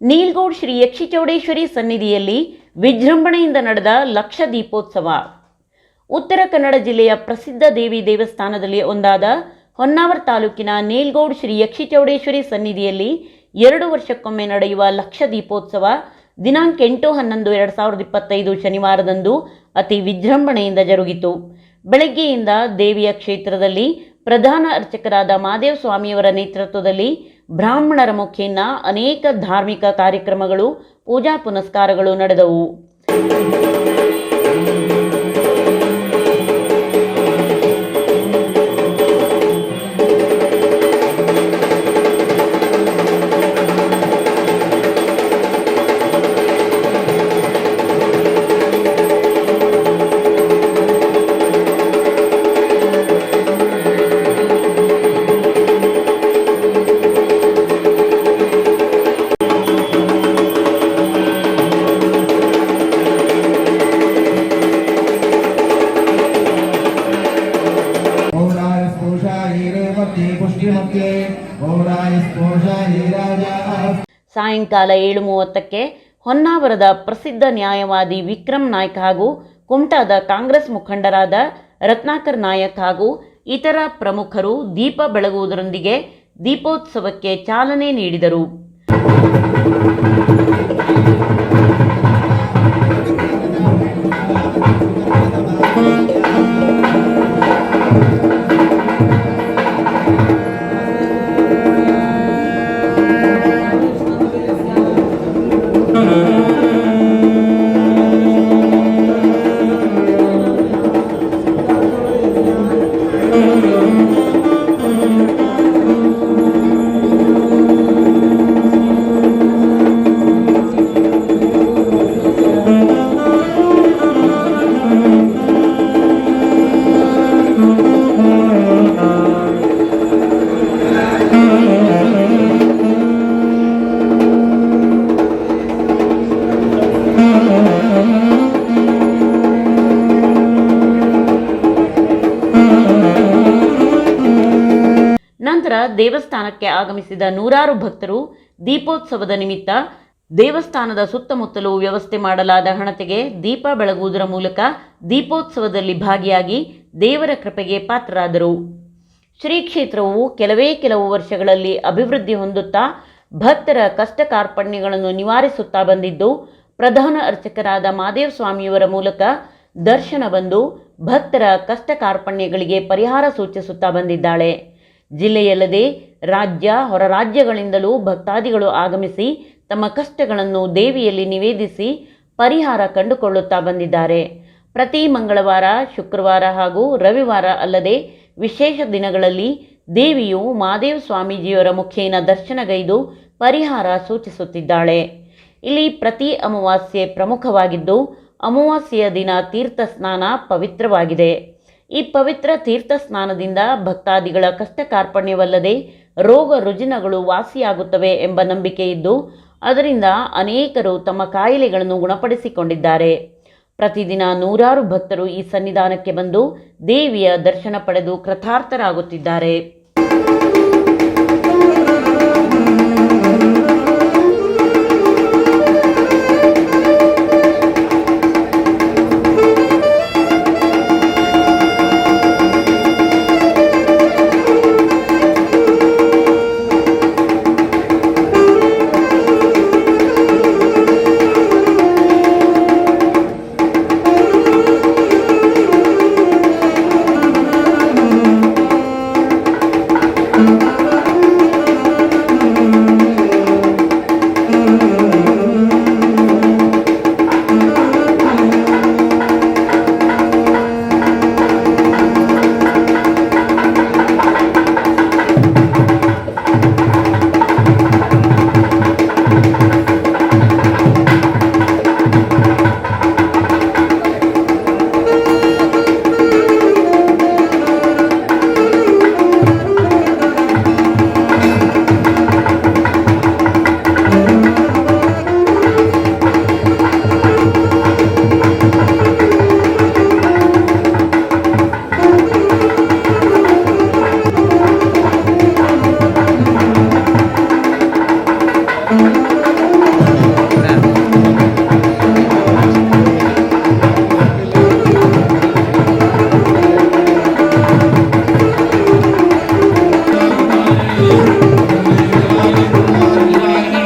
ನೀಲ್ಗೌಡ್ ಶ್ರೀ ಯಕ್ಷಿಚೌಡೇಶ್ವರಿ ಸನ್ನಿಧಿಯಲ್ಲಿ ವಿಜೃಂಭಣೆಯಿಂದ ನಡೆದ ಲಕ್ಷ ದೀಪೋತ್ಸವ. ಉತ್ತರ ಕನ್ನಡ ಜಿಲ್ಲೆಯ ಪ್ರಸಿದ್ಧ ದೇವಿ ದೇವಸ್ಥಾನದಲ್ಲಿ ಒಂದಾದ ಹೊನ್ನಾವರ ತಾಲೂಕಿನ ನೀಲ್ಗೌಡ್ ಶ್ರೀ ಯಕ್ಷಿಚೌಡೇಶ್ವರಿ ಸನ್ನಿಧಿಯಲ್ಲಿ ಎರಡು ವರ್ಷಕ್ಕೊಮ್ಮೆ ನಡೆಯುವ ಲಕ್ಷ ದೀಪೋತ್ಸವ ದಿನಾಂಕ ಎಂಟು ಹನ್ನೊಂದು ಎರಡು ಸಾವಿರದ ಇಪ್ಪತ್ತೈದು ಶನಿವಾರದಂದು ಅತಿ ವಿಜೃಂಭಣೆಯಿಂದ ಜರುಗಿತು. ಬೆಳಗ್ಗೆಯಿಂದ ದೇವಿಯ ಕ್ಷೇತ್ರದಲ್ಲಿ ಪ್ರಧಾನ ಅರ್ಚಕರಾದ ಮಾದೇವ ಸ್ವಾಮಿಯವರ ನೇತೃತ್ವದಲ್ಲಿ ಬ್ರಾಹ್ಮಣರ ಮುಖೇನ ಅನೇಕ ಧಾರ್ಮಿಕ ಕಾರ್ಯಕ್ರಮಗಳು ಪೂಜಾ ಪುನಸ್ಕಾರಗಳು ನಡೆದವು. ಸಾಯಂಕಾಲ ಏಳು ಮೂವತ್ತಕ್ಕೆ ಹೊನ್ನಾವರದ ಪ್ರಸಿದ್ಧ ನ್ಯಾಯವಾದಿ ವಿಕ್ರಮ್ ನಾಯ್ಕ ಹಾಗೂ ಕುಮಟಾದ ಕಾಂಗ್ರೆಸ್ ಮುಖಂಡರಾದ ರತ್ನಾಕರ್ ನಾಯಕ್ ಹಾಗೂ ಇತರ ಪ್ರಮುಖರು ದೀಪ ಬೆಳಗುವುದರೊಂದಿಗೆ ದೀಪೋತ್ಸವಕ್ಕೆ ಚಾಲನೆ ನೀಡಿದರು. ನಂತರ ದೇವಸ್ಥಾನಕ್ಕೆ ಆಗಮಿಸಿದ ನೂರಾರು ಭಕ್ತರು ದೀಪೋತ್ಸವದ ನಿಮಿತ್ತ ದೇವಸ್ಥಾನದ ಸುತ್ತಮುತ್ತಲೂ ವ್ಯವಸ್ಥೆ ಮಾಡಲಾದ ಹಣತೆಗೆ ದೀಪ ಬೆಳಗುವುದರ ಮೂಲಕ ದೀಪೋತ್ಸವದಲ್ಲಿ ಭಾಗಿಯಾಗಿ ದೇವರ ಕೃಪೆಗೆ ಪಾತ್ರರಾದರು. ಶ್ರೀ ಕ್ಷೇತ್ರವು ಕೆಲವೇ ಕೆಲವು ವರ್ಷಗಳಲ್ಲಿ ಅಭಿವೃದ್ಧಿ ಹೊಂದುತ್ತಾ ಭಕ್ತರ ಕಷ್ಟ ಕಾರ್ಪಣ್ಯಗಳನ್ನು ನಿವಾರಿಸುತ್ತಾ ಬಂದಿದ್ದು, ಪ್ರಧಾನ ಅರ್ಚಕರಾದ ಮಾದೇವ ಸ್ವಾಮಿಯವರ ಮೂಲಕ ದರ್ಶನ ಬಂದು ಭಕ್ತರ ಕಷ್ಟ ಕಾರ್ಪಣ್ಯಗಳಿಗೆ ಪರಿಹಾರ ಸೂಚಿಸುತ್ತಾ ಬಂದಿದ್ದಾಳೆ. ಜಿಲ್ಲೆಯಲ್ಲದೆ ರಾಜ್ಯ, ಹೊರ ರಾಜ್ಯಗಳಿಂದಲೂ ಭಕ್ತಾದಿಗಳು ಆಗಮಿಸಿ ತಮ್ಮ ಕಷ್ಟಗಳನ್ನು ದೇವಿಯಲ್ಲಿ ನಿವೇದಿಸಿ ಪರಿಹಾರ ಕಂಡುಕೊಳ್ಳುತ್ತಾ ಬಂದಿದ್ದಾರೆ. ಪ್ರತಿ ಮಂಗಳವಾರ, ಶುಕ್ರವಾರ ಹಾಗೂ ರವಿವಾರ ಅಲ್ಲದೆ ವಿಶೇಷ ದಿನಗಳಲ್ಲಿ ದೇವಿಯು ಮಾದೇವ ಸ್ವಾಮೀಜಿಯವರ ಮುಖೇನ ದರ್ಶನಗೈದು ಪರಿಹಾರ ಸೂಚಿಸುತ್ತಿದ್ದಾಳೆ. ಇಲ್ಲಿ ಪ್ರತಿ ಅಮಾವಾಸ್ಯೆ ಪ್ರಮುಖವಾಗಿದ್ದು, ಅಮಾವಾಸ್ಯೆಯ ದಿನ ತೀರ್ಥ ಸ್ನಾನ ಪವಿತ್ರವಾಗಿದೆ. ಈ ಪವಿತ್ರ ತೀರ್ಥ ಸ್ನಾನದಿಂದ ಭಕ್ತಾದಿಗಳ ಕಷ್ಟ ಕಾರ್ಪಣ್ಯವಲ್ಲದೆ ರೋಗ ರುಜಿನಗಳು ವಾಸಿಯಾಗುತ್ತವೆ ಎಂಬ ನಂಬಿಕೆ ಇದ್ದು, ಅದರಿಂದ ಅನೇಕರು ತಮ್ಮ ಕಾಯಿಲೆಗಳನ್ನು ಗುಣಪಡಿಸಿಕೊಂಡಿದ್ದಾರೆ. ಪ್ರತಿದಿನ ನೂರಾರು ಭಕ್ತರು ಈ ಸನ್ನಿಧಾನಕ್ಕೆ ಬಂದು ದೇವಿಯ ದರ್ಶನ ಪಡೆದು ಕೃತಾರ್ಥರಾಗುತ್ತಿದ್ದಾರೆ.